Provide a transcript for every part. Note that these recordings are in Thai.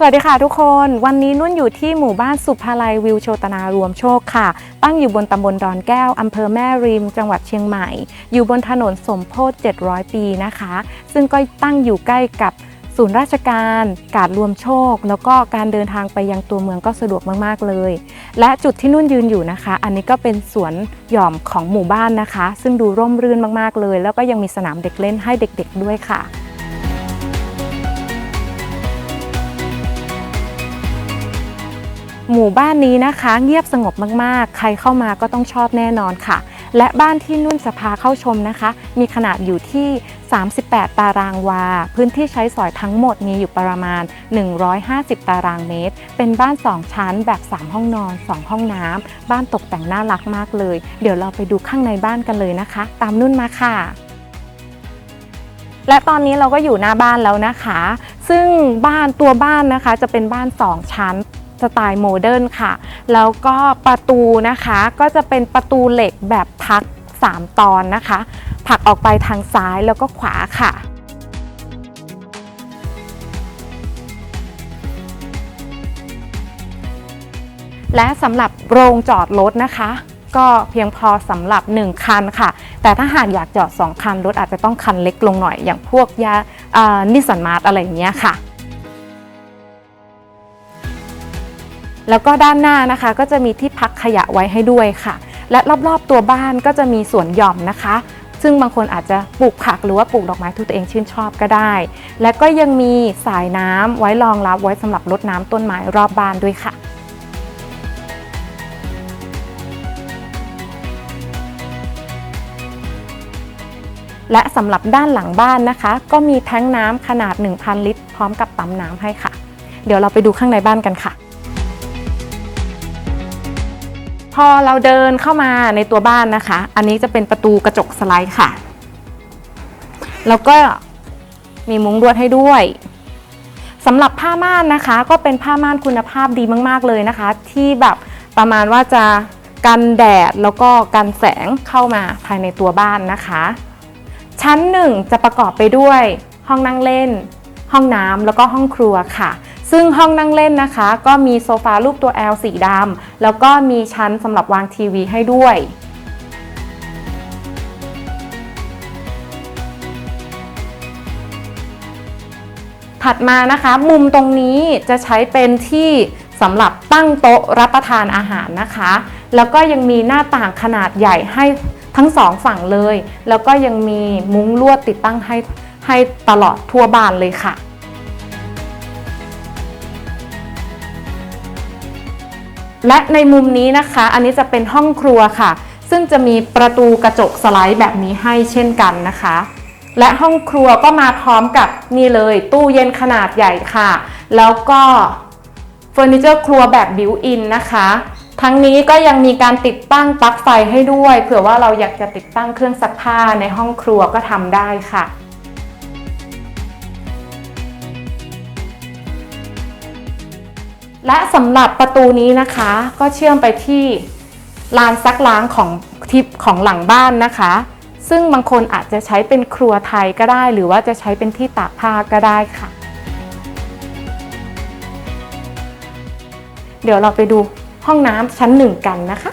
สวัสดีค่ะทุกคน วันนี้นุ่นอยู่ที่หมู่บ้านสุภาลัยวิวโชตนารวมโชคค่ะ ตั้งอยู่บนตำบลดอนแก้วอำเภอแม่ริม จังหวัดเชียงใหม่ อยู่บนถนนสมโพธิ700 ปีนะคะ ซึ่งก็ตั้งอยู่ใกล้กับศูนย์ราชการการรวมโชค แล้วก็การเดินทางไปยังตัวเมืองก็สะดวกมาก ๆ เลย และจุดที่นุ่นยืนอยู่นะคะ อันนี้ก็เป็นสวนหย่อมของหมู่บ้านนะคะ ซึ่งดูร่มรื่นมากๆเลย แล้วก็ยังมีสนามเด็กเล่นให้เด็ก ๆ ด้วยค่ะ หมู่บ้านนี้นะคะ เงียบสงบมากๆ ใครเข้ามาก็ต้องชอบแน่นอนค่ะ และบ้านที่นุ่นจะพาเข้าชมนะคะ มีขนาดอยู่ที่ 38 ตารางวา พื้นที่ใช้สอยทั้งหมดมีอยู่ประมาณ 150 ตารางเมตร เป็นบ้าน 2 ชั้นแบบ 3 ห้องนอน 2 ห้องน้ำบ้านตกแต่งน่ารักมากเลย เดี๋ยวเราไปดูข้างในบ้านกันเลยนะคะ ตามนุ่นมาค่ะและตอนนี้เราก็อยู่หน้าบ้านแล้วนะคะ ซึ่งบ้านตัวบ้านนะคะจะเป็นบ้าน 2 ชั้น สไตล์โมเดิร์นค่ะ แล้วก็ประตูนะคะก็จะเป็นประตูเหล็กแบบพัก 3 ตอนนะคะ ผักออกไปทางซ้ายแล้วก็ขวาค่ะและสำหรับโรงจอดรถนะคะ ก็เพียงพอสำหรับ 1 คันค่ะ แต่ถ้าหากอยากจอด 2 คันรถอาจจะต้องคันเล็กลงหน่อยอย่างพวกยานิสสันมาร์ทอะไรอย่างเงี้ยค่ะ แล้วก็ด้านหน้านะคะก็จะมีที่พักขยะไว้ให้ด้วยค่ะ และรอบๆตัวบ้านก็จะมีสวนหย่อมนะคะ ซึ่งบางคนอาจจะปลูกผักหรือว่าปลูกดอกไม้ที่ตัวเองชื่นชอบก็ได้ และก็ยังมีสายน้ำไว้รองรับไว้สำหรับรดน้ำต้นไม้รอบบ้านด้วยค่ะและสำหรับด้านหลังบ้านนะคะ ก็มีแท้งน้ำขนาด 1,000 ลิตร พร้อมกับปั๊มน้ำให้ค่ะ เดี๋ยวเราไปดูข้างในบ้านกันค่ะ อเราเดินเข้ามาในตัวบ้านนะคะ อันนี้จะเป็นประตูกระจกสไลด์ค่ะ แล้วก็มีมุ้งลวดให้ด้วยสำหรับผ้าม่านนะคะ ก็เป็นผ้าม่านคุณภาพดีมาก ๆ เลยนะคะ ที่แบบประมาณว่าจะกันแดดแล้วก็กันแสงเข้ามาภายในตัวบ้านนะคะ ชั้นหนึ่งจะประกอบไปด้วย ห้องนั่งเล่น ห้องน้ำแล้วก็ห้องครัวค่ะ ซึ่งห้องนั่งเล่นนะคะ ก็มีโซฟารูปตัว L สีดำแล้วก็มีชั้นสำหรับวางทีวีให้ด้วยถัดมานะคะมุมตรงนี้จะใช้เป็นที่สำหรับตั้งโต๊ะรับประทานอาหารนะคะ แล้วก็ยังมีหน้าต่างขนาดใหญ่ให้ทั้งสองฝั่งเลย แล้วก็ยังมีมุ้งลวดติดตั้งให้ให้ตลอดทั่วบ้านเลยค่ะ และในมุมนี้นะคะ อันนี้จะเป็นห้องครัวค่ะ ซึ่งจะมีประตูกระจกสไลด์แบบนี้ให้เช่นกันนะคะ และห้องครัวก็มาพร้อมกับนี่เลยตู้เย็นขนาดใหญ่ค่ะ แล้วก็เฟอร์นิเจอร์ครัวแบบบิวอินนะคะ ทั้งนี้ก็ยังมีการติดตั้งปลั๊กไฟให้ด้วย เผื่อว่าเราอยากจะติดตั้งเครื่องซักผ้าในห้องครัวก็ทำได้ค่ะ และสำหรับประตูนี้นะคะ ก็เชื่อมไปที่ลานซักล้างของทิปของหลังบ้านนะคะ ซึ่งบางคนอาจจะใช้เป็นครัวไทยก็ได้ หรือว่าจะใช้เป็นที่ตากผ้าก็ได้ค่ะ เดี๋ยวเราไปดูห้องน้ำชั้นหนึ่งกันนะคะ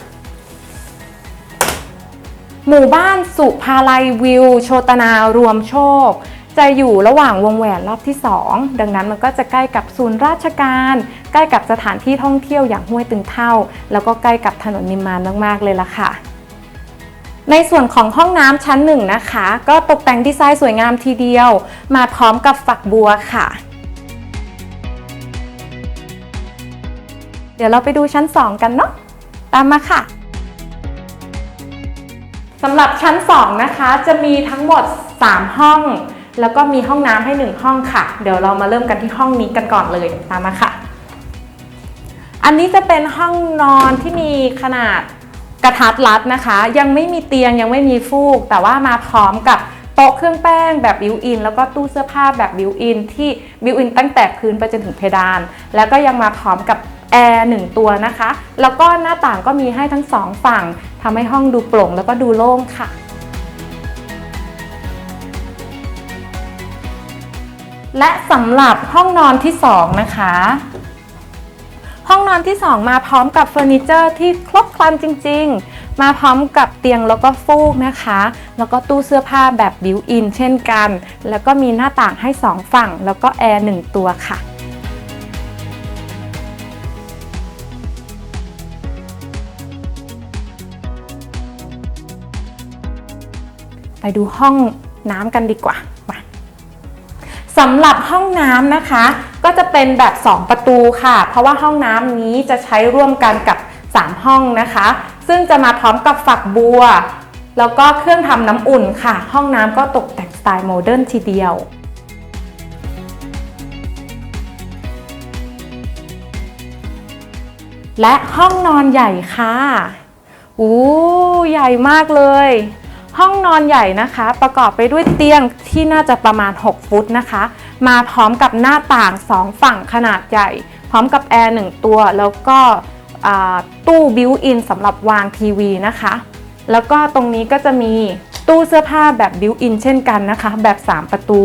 หมู่บ้านสุภาลัยวิว โชตนารวมโชค จะอยู่ระหว่างวงแหวนรอบที่ 2 ดังนั้นมันก็จะใกล้กับศูนย์ราชการ ใกล้กับสถานที่ท่องเที่ยวอย่างห้วยตึงเท่า แล้วก็ใกล้กับถนนนิมมานมากๆเลยล่ะค่ะ ในส่วนของห้องน้ำชั้นหนึ่งนะคะ ก็ตกแต่งดีไซน์สวยงามทีเดียว มาพร้อมกับฝักบัวค่ะเดี๋ยวเราไปดูชั้น 2 กันเนาะ ตามมาค่ะ สำหรับชั้น 2 นะคะ จะมีทั้งหมด 3 ห้อง แล้วก็มีห้องน้ำให้ 1 ห้องค่ะ เดี๋ยวเรามาเริ่มกันที่ห้องนี้กันก่อนเลยตามมาค่ะ อันนี้จะเป็นห้องนอนที่มีขนาดกระทัดรัดนะคะ ยังไม่มีเตียงยังไม่มีฟูก แต่ว่ามาพร้อมกับโต๊ะเครื่องแป้งแบบบิวอินแล้วก็ตู้เสื้อผ้าแบบบิวอินที่บิวอินตั้งแต่พื้นไปจนถึงเพดาน แล้วก็ยังมาพร้อมกับแอร์หนึ่งตัวนะคะ แล้วก็หน้าต่างก็มีให้ทั้งสองฝั่งทำให้ห้องดูโปร่งแล้วก็ดูโล่งค่ะ และสำหรับห้องนอนที่สองนะคะ ห้องนอนที่ 2 มาพร้อมกับเฟอร์นิเจอร์ที่ครบครันจริง ๆ มาพร้อมกับเตียงแล้วก็ฟูกนะคะ แล้วก็ตู้เสื้อผ้าแบบบิวอินเช่นกัน แล้วก็มีหน้าต่างให้ 2 ฝั่ง แล้วก็แอร์1ตัวค่ะไปดูห้องน้ำกันดีกว่า สำหรับห้องน้ำนะคะ ก็จะเป็นแบบ 2 ประตูค่ะ เพราะว่าห้องน้ำนี้จะใช้ร่วมกันกับ 3 ห้องนะคะ ซึ่งจะมาพร้อมกับฝักบัว แล้วก็เครื่องทำน้ำอุ่นค่ะ ห้องน้ำก็ตกแต่งสไตล์โมเดิร์นทีเดียวและห้องนอนใหญ่ค่ะ อู้ ใหญ่มากเลย ห้องนอนใหญ่นะคะ ประกอบไปด้วยเตียงที่น่าจะประมาณ 6 ฟุตนะคะ มาพร้อมกับหน้าต่าง 2 ฝั่งขนาดใหญ่ พร้อมกับแอร์1ตัว แล้วก็ตู้บิวอินสำหรับวางทีวีนะคะ แล้วก็ตรงนี้ก็จะมีตู้เสื้อผ้าแบบบิวอินเช่นกันนะคะ แบบ 3 ประตู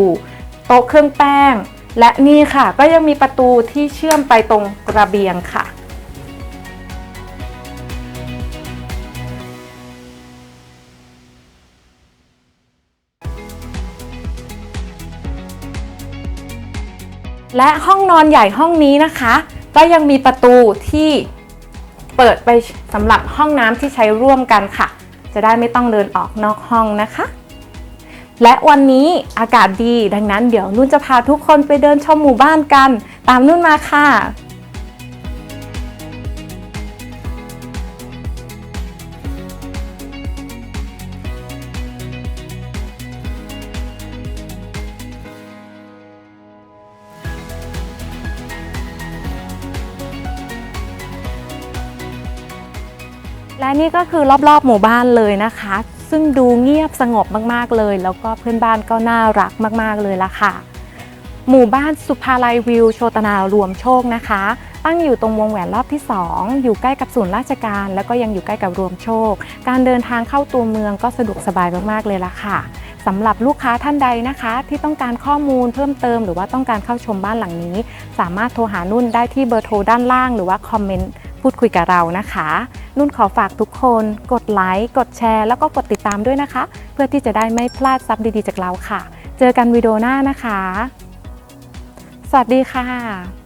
โต๊ะเครื่องแป้ง และนี่ค่ะก็ยังมีประตูที่เชื่อมไปตรงกระเบียงค่ะ และห้องนอนใหญ่ห้องนี้นะคะ ก็ยังมีประตูที่เปิดไปสำหรับห้องน้ำที่ใช้ร่วมกันค่ะ จะได้ไม่ต้องเดินออกนอกห้องนะคะ และวันนี้อากาศดีดังนั้นเดี๋ยวนุ่นจะพาทุกคนไปเดินชมหมู่บ้านกัน ตามนุ่นมาค่ะ และนี่ก็คือรอบๆหมู่บ้านเลยนะคะ ซึ่งดูเงียบสงบมากๆเลย แล้วก็เพื่อนบ้านก็น่ารักมากๆเลยละค่ะ หมู่บ้านสุภาลัยวิวโชตนารวมโชคนะคะ ตั้งอยู่ตรงวงแหวนรอบที่ 2 อยู่ใกล้กับศูนย์ราชการ แล้วก็ยังอยู่ใกล้กับรวมโชค การเดินทางเข้าตัวเมืองก็สะดวกสบายมากๆเลยละค่ะสำหรับลูกค้าท่านใดนะคะ ที่ต้องการข้อมูลเพิ่มเติม หรือว่าต้องการเข้าชมบ้านหลังนี้ สามารถโทรหานุ่นได้ที่เบอร์โทรด้านล่าง หรือว่าคอมเมนต์ พูดคุยกับเรานะคะ นุ่นขอฝากทุกคนกดไลค์กดแชร์ แล้วก็กดติดตามด้วยนะคะ เพื่อที่จะได้ไม่พลาดซับดีๆจากเราค่ะ เจอกันวิดีโอหน้านะคะ สวัสดีค่ะ